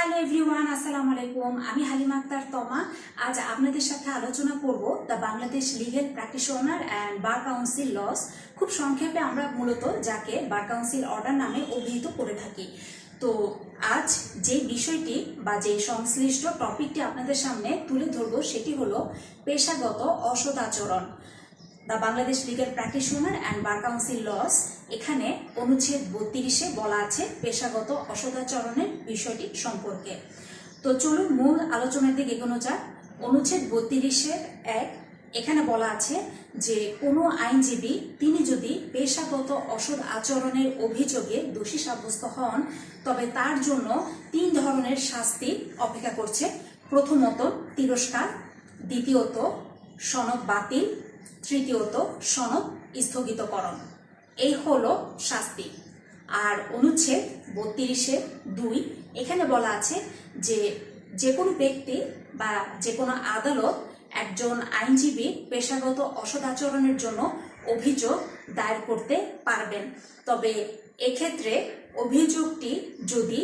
Hello everyone আসসালামু আলাইকুম। আমি হালিমা আক্তার তমা। আজ আপনাদের সাথে আলোচনা করব the Bangladesh legal practitioner and bar council laws খুব সংক্ষেপে আমরা মূলত যাকে বার কাউন্সিল অর্ডার নামে অভিহিত করে থাকি। তো আজ যে বিষয়টি বা যে সংশ্লিষ্ট টপিকটি আপনাদের সামনে তুলে ধরবো, সেটি হলো পেশাগত অসদাচরণ the Bangladesh legal practitioner and bar council laws. এখানে অনুচ্ছেদ বত্রিশে বলা আছে পেশাগত অসদাচরণের বিষয়টি সম্পর্কে। তো চলুন মূল আলোচনার দিকে এগোনো যাক। অনুচ্ছেদ বত্রিশের এক এখানে বলা আছে যে কোনো আইনজীবী, তিনি যদি পেশাগত অসৎ আচরণের অভিযোগে দোষী সাব্যস্ত হন, তবে তার জন্য তিন ধরনের শাস্তি অপেক্ষা করছে। প্রথমত তিরস্কার, দ্বিতীয়ত সনদ বাতিল তৃতীয়ত সনদ স্থগিতকরণ। এই হলো শাস্তি। আর অনুচ্ছেদ বত্রিশে দুই এখানে বলা আছে যে যে কোনো ব্যক্তি বা যে কোনো আদালত একজন আইনজীবী পেশাগত অসদাচরণের জন্য অভিযোগ দায়ের করতে পারবেন। তবে এক্ষেত্রে অভিযোগটি যদি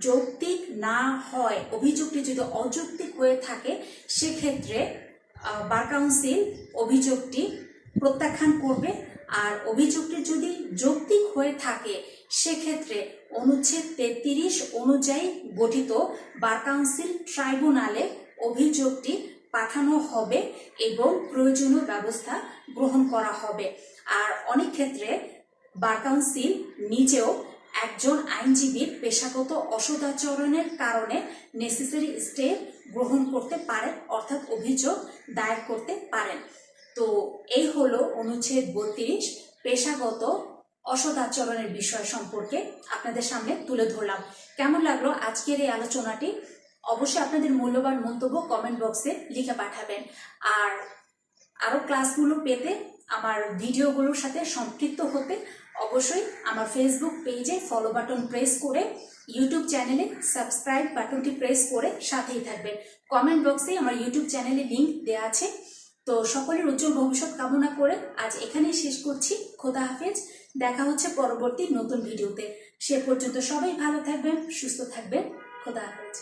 যৌক্তিক না হয়, অভিযোগটি যদি অযৌক্তিক হয়ে থাকে, সেক্ষেত্রে বার কাউন্সিল অভিযোগটি প্রত্যাখ্যান করবে। আর অভিযোগটি যদি যৌক্তিক হয়ে থাকে, সেক্ষেত্রে অনুচ্ছেদ তেত্রিশ অনুযায়ী গঠিত বার কাউন্সিল ট্রাইব্যুনালে অভিযোগটি পাঠানো হবে এবং প্রয়োজনীয় ব্যবস্থা গ্রহণ করা হবে। আর অনেক ক্ষেত্রে বার কাউন্সিল নিজেও একজন আইনজীবীর পেশাগত অসদাচরণের কারণে নেসেসারি স্টেপ গ্রহণ করতে পারেন, অর্থাৎ অভিযোগ দায়ের করতে পারেন। তো এই হলো অনুচ্ছেদ বত্রিশ, পেশাগত অসদাচরণের বিষয় সম্পর্কে আপনাদের সামনে তুলে ধরলাম। কেমন লাগল আজকের এই আলোচনাটি? অবশ্যই আপনাদের মূল্যবান মন্তব্য কমেন্ট বক্সে লিখে পাঠাবেন। আর আরও ক্লাসগুলো পেতে আমার ভিডিওগুলোর সাথে সম্পৃক্ত হতে অবশ্যই আমার ফেসবুক পেজে ফলো বাটন প্রেস করে ইউটিউব চ্যানেলে সাবস্ক্রাইব বাটনটি প্রেস করে সাথেই থাকবেন। কমেন্ট বক্সে আমার ইউটিউব চ্যানেলে লিংক দেওয়া আছে। তো সকলের উজ্জ্বল ভবিষ্যৎ কামনা করে আজ এখানেই শেষ করছি। খোদা হাফেজ। দেখা হচ্ছে পরবর্তী নতুন ভিডিওতে সে পর্যন্ত সবাই ভালো থাকবেন, সুস্থ থাকবেন। খোদা হাফেজ।